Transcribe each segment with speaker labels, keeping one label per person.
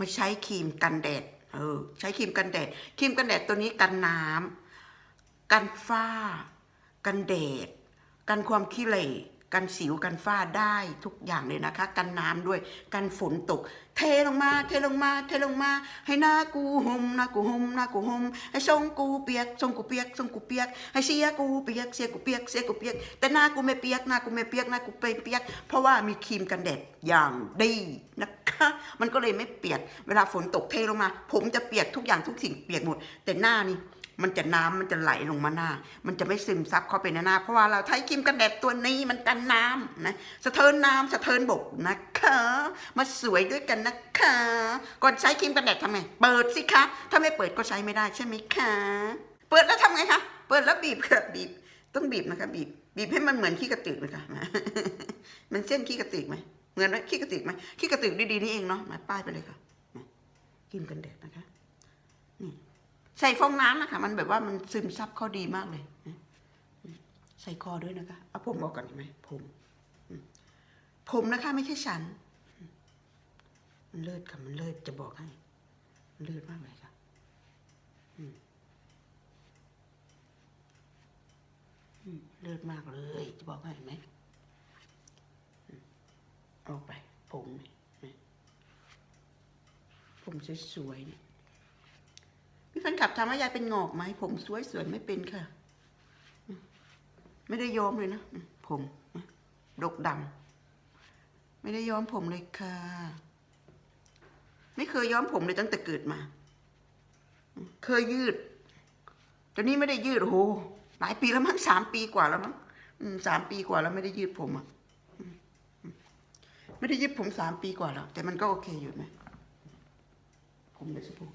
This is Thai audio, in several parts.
Speaker 1: มาใช้ครีมกันแดด เออ ใช้ครีมกันแดด ครีมกันแดดตัวนี้กันน้ำกันฝ้า กันแดด กันความขี้เหร่ กันสิวกันฝ้าได้ทุกอย่างเลยนะคะ กันน้ำด้วยกันฝนตก เทลงมา เทลงมา เทลงมา ให้หน้ากูห่มหน้ากูห่มหน้ากูห่มให้ทรงกูเปียกทรงกูเปียกทรงกูเปียก ให้เสียกูเปียกเสียกูเปียกเสียกูเปียก แต่หน้ากูไม่เปียกหน้ากูไม่เปียกหน้ากูเป็นเปียก เพราะว่ามีครีมกันแดดอย่างดีนะคะมันก็เลยไม่เปียกเวลาฝนตกเทลงมา ผมจะเปียกทุกอย่างทุกสิ่งเปียกหมด แต่หน้านี่ มันจะน้ำมันจะไหลลงมาหน้า มันจะไม่ซึมซับเข้าไปในหน้า เพราะว่าเราใช้ครีมกันแดดตัวนี้มันกันน้ำนะสะเทินน้ำสะเทินบกนะคะมาสวยด้วยกันนะคะก่อนใช้ครีมกันแดดทำไงเปิดสิคะ ถ้าไม่เปิดก็ใช้ไม่ได้ใช่ไหมคะเปิดแล้วทำไงคะเปิดแล้วบีบค่ะบีบต้องบีบนะคะ บีบบีบให้มันเหมือนขี้กระตือกนะคะมันเส้นขี้กระตือกไหมเหมือนไหมขี้กระตือกไหมขี้กระตือกดีๆนี่เองเนาะมาป้ายไปเลยค่ะครีมกันแดดนะคะ ใส่ฟองน้ำนะคะ มันแบบว่ามันซึมซับเข้าดีมากเลยนะใส่คอด้วยนะคะ เอาผมออกก่อนดีไหมผมอืมผมนะคะ ไม่ใช่ฉันอืมมันเลิศค่ะ มันเลิศจะบอกให้ มันเลิศมากเลยค่ะอืมอืมเลิศมากเลย จะบอกให้เห็นไหมอืมออกไป ผมนี่นี่ผมสวยๆเนี่ย พี่แฟนคลับถามว่ายายเป็นงอกไหมผมสวยสวยไม่เป็นค่ะ ไม่ได้ย้อมเลยนะผมดกดำไม่ได้ย้อมผมเลยค่ะ ไม่เคยย้อมผมเลยตั้งแต่เกิดมา เคยยืดตอนนี้ไม่ได้ยืดโอ้หหลายปีแล้วมั้งสามปีกว่าแล้วมั้งสามปีกว่าแล้วไม่ได้ยืดผมอะไม่ได้ยืดผมสามปีกว่าแล้ว แต่มันก็โอเคอยู่นะผมเดี๋ยสักครู่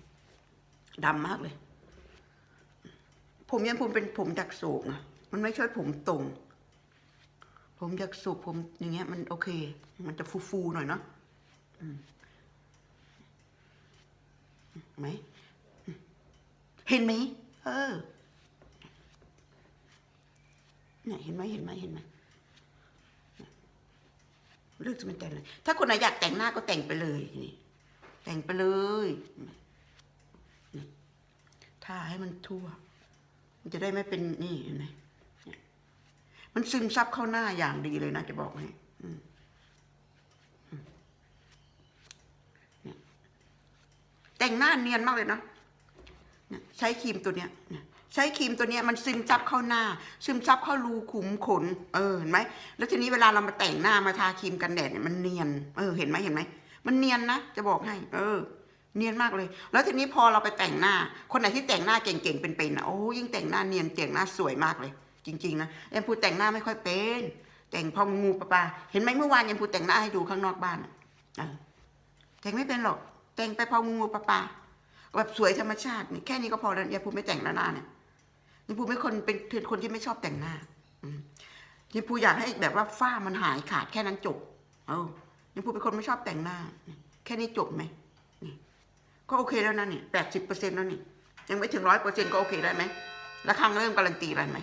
Speaker 1: ดำมากเลย ผมยังผมเป็นผมดักโศกอะมันไม่ใช่ผมตรง ผมดักโศกผมอย่างเงี้ย มันโอเค มันจะฟูๆหน่อยเนาะไหมเห็นไหมเออเนี่ยเห็นไหมเห็นไหมเห็นไหมเลือกจะไม่แต่งเลยถ้าคนไหนอยากแต่งหน้าก็แต่งไปเลยนี่แต่งไปเลย ทาให้มันทั่ว มันจะได้ไม่เป็นนี่เห็นไหมเนี่ยมันซึมซับเข้าหน้าอย่างดีเลยนะจะบอกให้เนี่ยแต่งหน้าเนียนมากเลยเนาะเนี่ยใช้ครีมตัวเนี้ยเนี่ยใช้ครีมตัวเนี้ยมันซึมซับเข้าหน้า ซึมซับเข้ารูขุมขน เออเห็นไหมแล้วทีนี้เวลาเรามาแต่งหน้ามาทาครีมกันแดดเนี่ยมันเนียน เออ เห็นไหมเห็นไหมมันเนียนนะจะบอกให้ เออ เนียนมากเลย แล้วทีนี้พอเราไปแต่งหน้า คนไหนที่แต่งหน้าเก่งๆเป็นๆนะโอ้ยิ่งแต่งหน้าเนียนแต่งหน้าสวยมากเลย จริงๆนะแอมพูแต่งหน้าไม่ค่อยเป็น แต่งพองงูปลาปลาเห็นไหมเมื่อวานแอมพูแต่งหน้าให้ดูข้างนอกบ้านแต่งไม่เป็นหรอก แต่งไปพองงูปลาปลาแบบสวยธรรมชาตินี่แค่นี้ก็พอแล้วยายพูไม่แต่งหน้าเนี่ยยายพูไม่คนเป็นคนที่ไม่ชอบแต่งหน้าอืมยายพูอยากให้แบบว่าฝ้ามันหายขาดแค่นั้นจบ เออยายพูเป็นคนไม่ชอบแต่งหน้า แค่นี้จบไหม ก็โอเคแล้วนะนี่แปดสิบเปอร์เซ็นต์แล้วนี่ ยังไม่ถึงร้อยเปอร์เซ็นต์ก็โอเคได้ไหมระฆังเริ่มการันตีแล้วไหม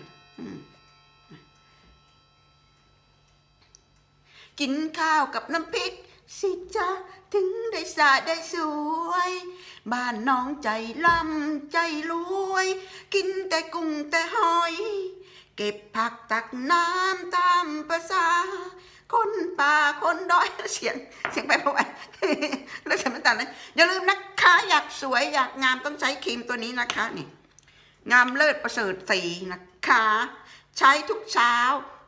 Speaker 1: กินข้าวกับน้ำพริก สิจ้าถึงได้สะได้สวย บ้านน้องใจล่ำใจรวย กินแต่กุ้งแต่หอย เก็บผักตักน้ำตามภาษา คนป่าคนดอยเสียง สวยอยากงามต้องใช้ครีมตัวนี้นะคะนี่งามเลิศประเสริฐสีนะคะ ใช้ทุกเช้า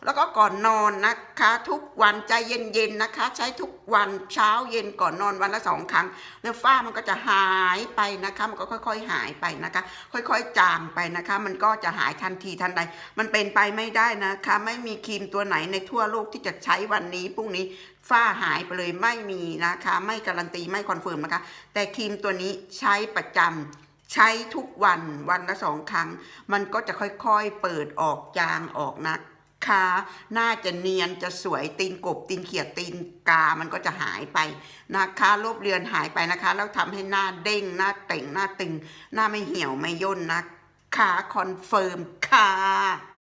Speaker 1: แล้วก็ก่อนนอนนะคะ ทุกวันใจเย็นๆนะคะ ใช้ทุกวันเช้าเย็นก่อนนอนวันละสองครั้งแล้วฝ้ามันก็จะหายไปนะคะ มันก็ค่อย ๆ หายไปนะคะ ค่อยๆจางไปนะคะ มันก็จะหายทันทีทันใด มันเป็นไปไม่ได้นะคะ ไม่มีครีมตัวไหนในทั่วโลกที่จะใช้วันนี้พรุ่งนี้ฝ้าหายไปเลยไม่มีนะคะ ไม่การันตีไม่คอนเฟิร์มนะคะ แต่ครีมตัวนี้ใช้ประจำใช้ทุกวันวันละสองครั้ง มันก็จะค่อยๆเปิดออกจางออกนะคะ น่าจะเนียนจะสวยตีนกบตีนเขียดตีนกา มันก็จะหายไปนะคะลบเลือนหายไปนะคะ แล้วทำให้หน้าเด้งหน้าเต่งหน้าตึง หน้าไม่เหี่ยวไม่ย่นนะคะคอนเฟิร์มค่ะ